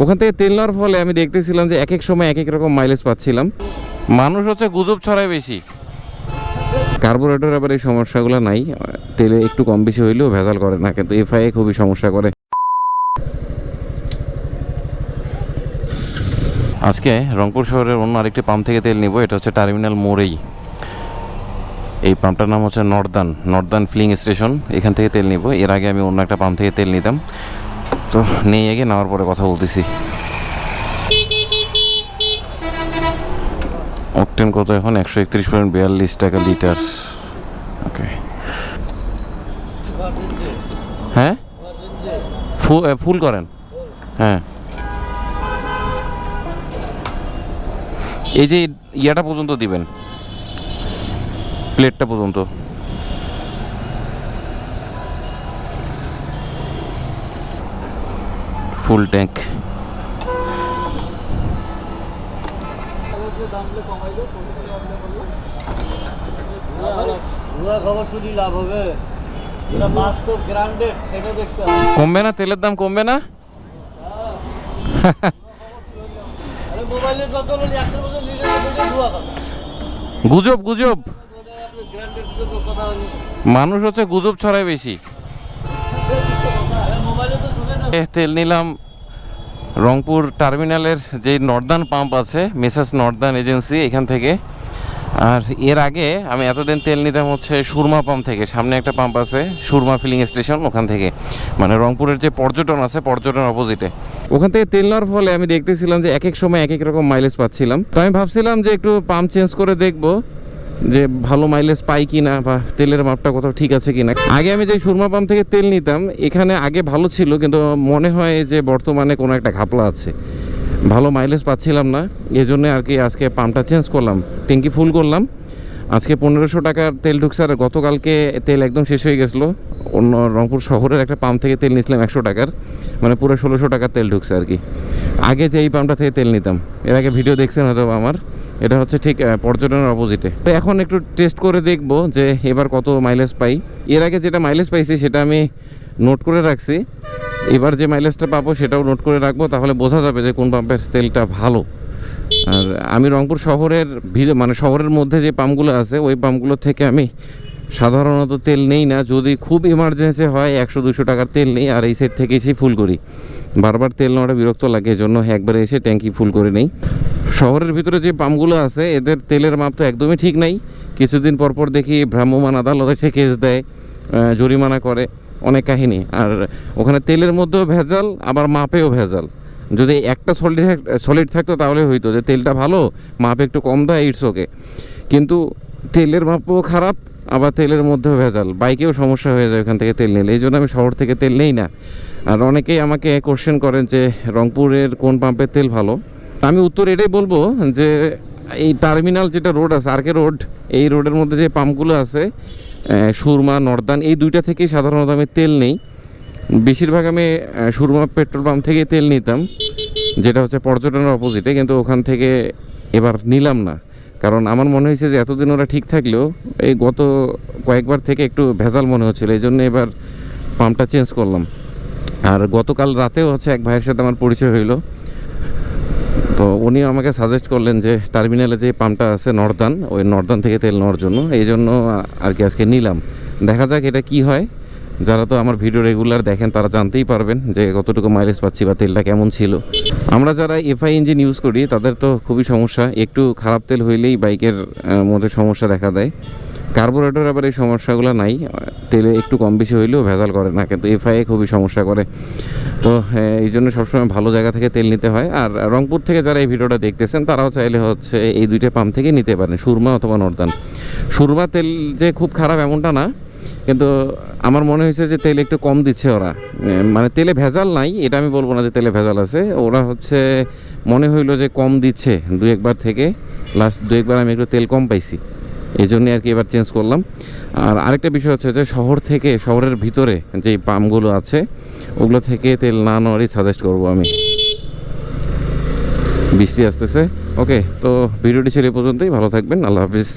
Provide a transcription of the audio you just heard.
ওখান থেকে তেল নেওয়ার ফলে আমি দেখতেছিলাম যে এক এক সময় এক এক রকম মাইলেজ পাচ্ছিলাম। মানুষ হচ্ছে গুজব ছড়ায় বেশি। কার্বোরেটর আবার এই সমস্যাগুলো নাই। তেলে একটু কম বেশি হইলেও ভেজাল করে না, কিন্তু এফআইএ খুবই সমস্যা করে। আজকে রংপুর শহরের অন্য আরেকটি পাম্প থেকে তেল নিব, এটা হচ্ছে টার্মিনাল মোড়েই। এই পাম্পটার নাম হচ্ছে নর্দান নর্দান ফিলিং স্টেশন এখান থেকে তেল নিব। এর আগে আমি অন্য একটা পাম্প থেকে তেল নিতাম। তো নেই আগে, নেওয়ার পরে কথা বলতেছি। অকটেন কত এখন? একশো একত্রিশ পয়েন্ট বিয়াল্লিশ টাকা লিটার। ওকে হ্যাঁ? ফুল করেন? হ্যাঁ। এই যে ইয়াটা পর্যন্ত দিবেন। প্লেটটা পর্যন্ত। দেখতে হবে। কমবে না তেলের দাম কমবে না? গুজব গুজব। মানুষ হচ্ছে গুজব ছড়ায় বেশি আরে মোবাইলে তো শুনে না এ, তেল নিলাম রংপুর টার্মিনালের যে নর্দান পাম্প আছে মিসেস নর্দান এজেন্সি এখান থেকে। আর এর আগে আমি এতদিন তেল নিতাম হচ্ছে সুরমা পাম্প থেকে, সামনে একটা পাম্প আছে, সুরমা ফিলিং স্টেশন ওখান থেকে। মানে রংপুরের যে পর্যটন আছে পর্যটন অপোজিটে ওখান থেকে তেল নেওয়ার ফলে আমি দেখতেছিলাম যে এক এক সময় এক এক রকম মাইলেজ পাচ্ছিলাম। তো আমি ভাবছিলাম যে একটু পাম্প চেঞ্জ করে দেখব। যে ভালো মাইলেজ পাই কি না বা তেলের মাপটা কোথাও ঠিক আছে কি না আগে আমি যে সুরমা পাম্প থেকে তেল নিতাম, এখানে আগে ভালো ছিল, কিন্তু মনে হয় যে বর্তমানে কোনো একটা ঘাপলা আছে। ভালো মাইলেজ পাচ্ছিলাম না, এজন্য আর কি আজকে পাম্পটা চেঞ্জ করলাম। ট্যাঙ্কি ফুল করলাম। আজকে পনেরোশো টাকার তেল ঢুকছে আর গতকালকে তেল একদম শেষ হয়ে গেছিল। অন্য রংপুর শহরের একটা পাম্প থেকে তেল নিয়েছিলাম একশো টাকার মানে পুরো ষোলোশো টাকার তেল ঢুকছে আর কি। আগে যে এই পাম্পটা থেকে তেল নিতাম, এর আগে ভিডিও দেখছেন হয়তো আমার, এটা হচ্ছে ঠিক পর্যটনের অপোজিটে তো এখন একটু টেস্ট করে দেখব যে এবার কত মাইলেজ পাই। এর আগে যেটা মাইলেজ পাইছি সেটা আমি নোট করে রাখছি। এবার যে মাইলেজটা পাবো সেটাও নোট করে রাখব, তাহলে বোঝা যাবে যে কোন পাম্পের তেলটা ভালো। আর আমি রংপুর শহরের ভিড় মানে শহরের মধ্যে যে পাম্পগুলো আছে, ওই পাম্পগুলো থেকে আমি সাধারণত তেল নেই না। যদি খুব ইমার্জেন্সি হয়, একশো, দুশো টাকার তেল নেই, আর এই সাইড থেকে এসে ফুল করি। বারবার তেল নেওয়াটা বিরক্ত লাগে, এজন্য একবারে এসে ট্যাঙ্কি ফুল করে নেই। শহরের ভিতরে যে পাম্পগুলো আছে, এদের তেলের মাপ তো একদমই ঠিক নাই। কিছুদিন পর পর দেখি ভ্রাম্যমান আদালত এসে কেস দেয় জরিমানা করে অনেক কাহিনী। আর ওখানে তেলের মধ্যেও ভেজাল, আবার মাপেও ভেজাল। যদি একটা সলিড সলিড থাকতো তাহলে হইতো যে তেলটা ভালো, মাপ একটু কম দেয় ইটস ওকে কিন্তু তেলের মাপও খারাপ, আবার তেলের মধ্যেও ভেজাল। বাইকেও সমস্যা হয়ে যায় ওখান থেকে তেল নিলে। এই জন্য আমি শহর থেকে তেল নেই না। আর অনেকেই আমাকে কোশ্চেন করেন যে, রংপুরের কোন পাম্পের তেল ভালো? আমি উত্তর এটাই বলব যে, এই টার্মিনাল যেটা রোড আছে আরকে রোড এই রোডের মধ্যে যে পাম্পগুলো আছে সুরমা, নর্দান, এই দুইটা থেকেই সাধারণত আমি তেল নেই। বেশিরভাগ আমি সুরমা পেট্রোল পাম্প থেকে তেল নিতাম, যেটা হচ্ছে পর্যটনের অপোজিটে, কিন্তু ওখান থেকে এবার নিলাম না। কারণ আমার মনে হয়েছে যে এতদিন ওরা ঠিক থাকলেও এই গত কয়েকবার থেকে একটু ভেজাল মনে হচ্ছিল, এই জন্য এবার পাম্পটা চেঞ্জ করলাম। আর গতকাল রাতেও হচ্ছে এক ভাইয়ের সাথে আমার পরিচয় হইল। তো উনি আমাকে সাজেস্ট করলেন যে টার্মিনালে যে পাম্পটা আছে নর্দান, ওই নর্দান থেকে তেল নেওয়ার জন্য, এই জন্য আর কি আজকে নিলাম। দেখা যাক এটা কি হয়। যারা তো আমার ভিডিও রেগুলার দেখেন, তারা জানতেই পারবেন যে কতটুকু মাইলেজ পাচ্ছি বা তেলটা কেমন ছিল। আমরা যারা এফআই ইঞ্জিন ইউজ করি, তাদের তো খুবই সমস্যা। একটু খারাপ তেল হইলেই বাইকের মধ্যে সমস্যা দেখা দেয়। কার্বোরেটর আবার এই সমস্যাগুলো নাই। তেলে একটু কম বেশি হইলেও ভেজাল করে না, কিন্তু এফআইএ খুবই সমস্যা করে। তো এই জন্য সবসময় ভালো জায়গা থেকে তেল নিতে হয়। আর রংপুর থেকে যারা এই ভিডিওটা দেখতেছেন, তারাও চাইলে হচ্ছে এই দুইটা পাম্প থেকে নিতে পারেন। সুরমা অথবা নর্দান। সুরমা তেল যে খুব খারাপ এমনটা না। কিন্তু আমার মনে হয়েছে যে তেল একটু কম দিচ্ছে ওরা। মানে তেলে ভেজাল নাই, এটা আমি বলব না যে তেলে ভেজাল আছে। ওরা হচ্ছে মনে হইল যে কম দিচ্ছে দু একবার থেকে। লাস্ট দু একবার আমি একটু তেল কম পাইছি। এই জন্যই আর কি এবার চেঞ্জ করলাম। আর আরেকটা বিষয় হচ্ছে যে শহর থেকে, শহরের ভিতরে যে পাম্পগুলো আছে, ওগুলো থেকে তেল না নেওয়ারই সাজেস্ট করব আমি। বৃষ্টি আসতেছে। ওকে তো ভিডিওটি এই পর্যন্তই। ভালো থাকবেন। আল্লাহ হাফিজ।